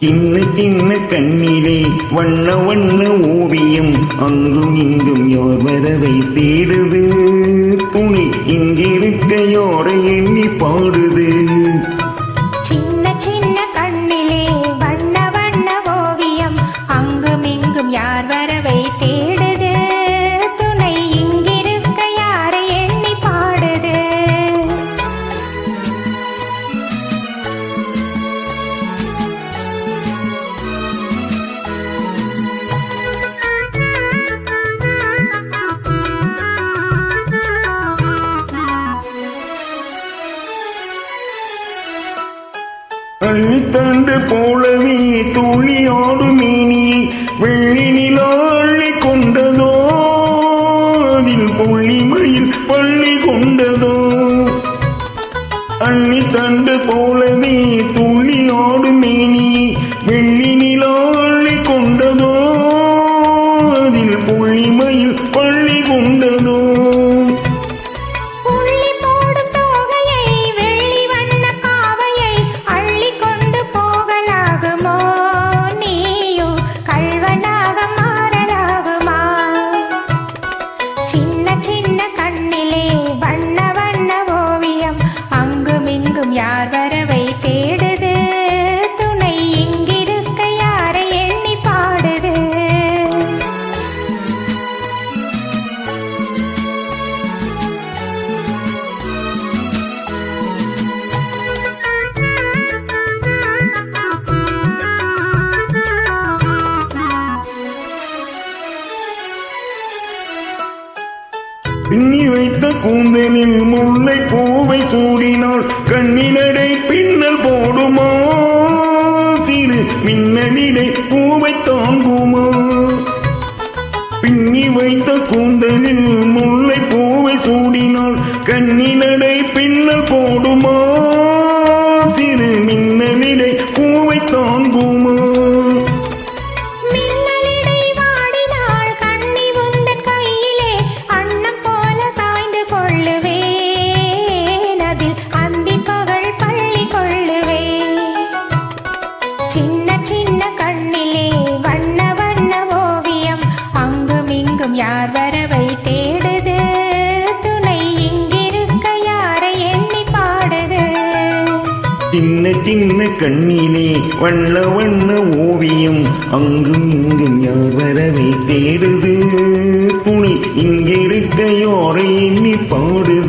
சின்ன சின்ன கண்ணிலே வண்ண வண்ண ஓவியம் அங்கும் இங்கும் யோர் வரவை தேடுது. துணி இங்கிருக்க யோரை எண்ணி பாடுது. தண்டு போலவே துளி ஆடும் வெள்ளி நிலா கொண்டதோ? அதில் புள்ளிமையில் பள்ளி கொண்டதோ? அள்ளி தண்டு போலவே பின்னி வைத்த கூந்தலில் முல்லை பூவை சூடினால் கண்ணினடை பின்னல் போடுமா? சிறு மின்னலிடை பூவை தாங்குமா? பின்னி வைத்த கூந்தலில் முல்லை பூவை சூடினால் கண்ணினடை பின்னல் போடுமா? சின்ன சின்ன கண்ணிலே வண்ண வண்ண ஓவியம். அங்கும் இங்கும் யார் வரவை தேடுது? துணை இங்கிருக்க யாரை எண்ணி பாடுது? சின்ன சின்ன கண்ணிலே வண்ண வண்ண ஓவியம். அங்கும் இங்கும் யார் வரவை தேடுது? துணை இங்கிருக்க யாரை எண்ணி பாடுது?